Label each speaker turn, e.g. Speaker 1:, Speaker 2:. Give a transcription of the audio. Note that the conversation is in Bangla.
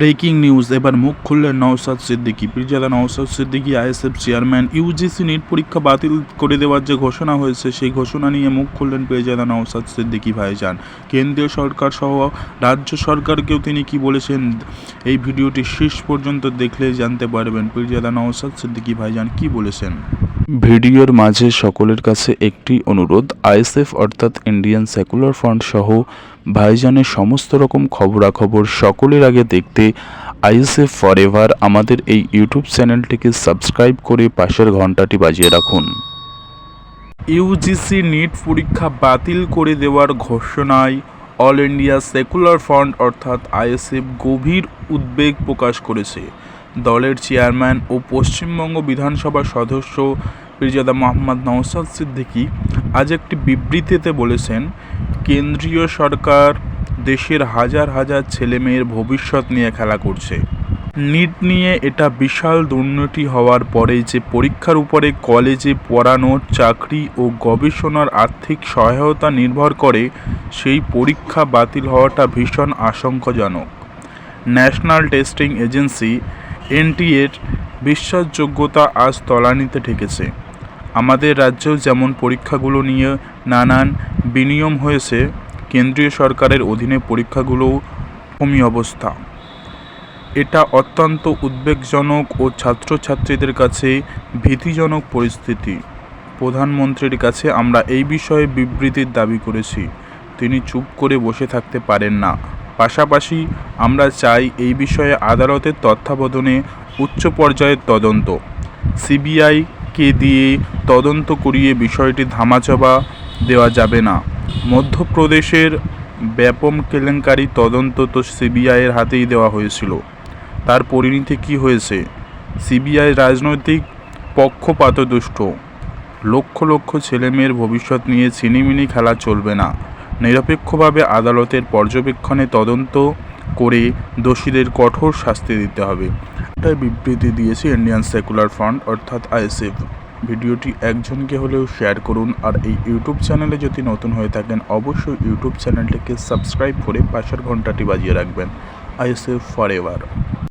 Speaker 1: ব্রেকিং নিউজ, এবার মুখ খুললেন Naushad Siddiqui. Pirzada Naushad Siddiqui, ISF chairman, UGC NEET পরীক্ষা বাতিল করে দেওয়ার যে ঘোষণা হয়েছে, সেই ঘোষণা নিয়ে মুখ খুললেন পীরজাদা নওশাদ সিদ্দিকী ভাইজান। কেন্দ্রীয় সরকার সহ রাজ্য সরকারকেও তিনি কি বলেছেন, এই ভিডিওটি শেষ পর্যন্ত দেখলে জানতে পারবেন। পীরজাদা নওশাদ সিদ্দিকী ভাইজান কি বলেছেন? ভিডিওর মাঝে সকলের কাছে একটি অনুরোধ। আইএসএফ অর্থাৎ ইন্ডিয়ান সেকুলার ফ্রন্ট সহ ভাইজানের সমস্ত রকম খবরাখবর সকলের আগে দেখতে আইএসএফ ফরএভার আমাদের এই ইউটিউব চ্যানেলটিকে সাবস্ক্রাইব করে পাশের ঘন্টাটি বাজিয়ে রাখুন। ইউজিসি নিট পরীক্ষা বাতিল করে দেওয়ার ঘোষণায় অল ইন্ডিয়া সেকুলার ফ্রন্ট অর্থাৎ আইএসএফ গভীর উদ্বেগ প্রকাশ করেছে। দলের চেয়ারম্যান ও পশ্চিমবঙ্গ বিধানসভার সদস্য পীরজাদা মোহাম্মদ নওশাদ সিদ্দিকী আজ একটি বিবৃতিতে বলেছেন, কেন্দ্রীয় সরকার দেশের হাজার হাজার ছেলেমেয়ের ভবিষ্যৎ নিয়ে খেলা করছে। নিট নিয়ে এটা বিশাল দুর্নীতি হওয়ার পরে যে পরীক্ষার উপরে কলেজে পড়ানোর চাকরি ও গবেষণার আর্থিক সহায়তা নির্ভর করে, সেই পরীক্ষা বাতিল হওয়াটা ভীষণ আশঙ্কাজনক। ন্যাশনাল টেস্টিং এজেন্সি এনটিএর বিশ্বাসযোগ্যতা আজ তলানিতে ঠেকেছে। আমাদের রাজ্যেও যেমন পরীক্ষাগুলো নিয়ে নানান বিনিয়ম হয়েছে, কেন্দ্রীয় সরকারের অধীনে পরীক্ষাগুলোও কমি অবস্থা। এটা অত্যন্ত উদ্বেগজনক ও ছাত্রছাত্রীদের কাছে ভীতিজনক পরিস্থিতি। প্রধানমন্ত্রীর কাছে আমরা এই বিষয়ে বিবৃতির দাবি করেছি। তিনি চুপ করে বসে থাকতে পারেন না। পাশাপাশি আমরা চাই এই বিষয়ে আদালতের তত্ত্বাবধানে উচ্চ পর্যায়ের তদন্ত। সিবিআইকে দিয়ে তদন্ত করিয়ে বিষয়টি ধামাচাপা দেওয়া যাবে না। মধ্যপ্রদেশের ব্যাপম কেলেঙ্কারি তদন্ত তো সিবিআইয়ের হাতেই দেওয়া হয়েছিল। তার পরিণতি কি হয়েছে? সিবিআই রাজনৈতিক পক্ষপাতদুষ্ট। লক্ষ লক্ষ ছেলেমেয়ের ভবিষ্যৎ নিয়ে ছিনিমিনি খেলা চলবে না। নিরপেক্ষভাবে আদালতের পর্যবেক্ষণে তদন্ত করে দোষীদের কঠোর শাস্তি দিতে হবে। এটাই বিবৃতি দিয়েছে ইন্ডিয়ান সেকুলার ফ্রন্ট, অর্থাৎ আইএসএফ। ভিডিওটি একজনকে হলেও শেয়ার করুন, আর এই ইউটিউব চ্যানেলে যদি নতুন হয়ে থাকেন, অবশ্যই ইউটিউব চ্যানেলটিকে সাবস্ক্রাইব করে পাশের ঘন্টাটি বাজিয়ে রাখবেন। ISF for ever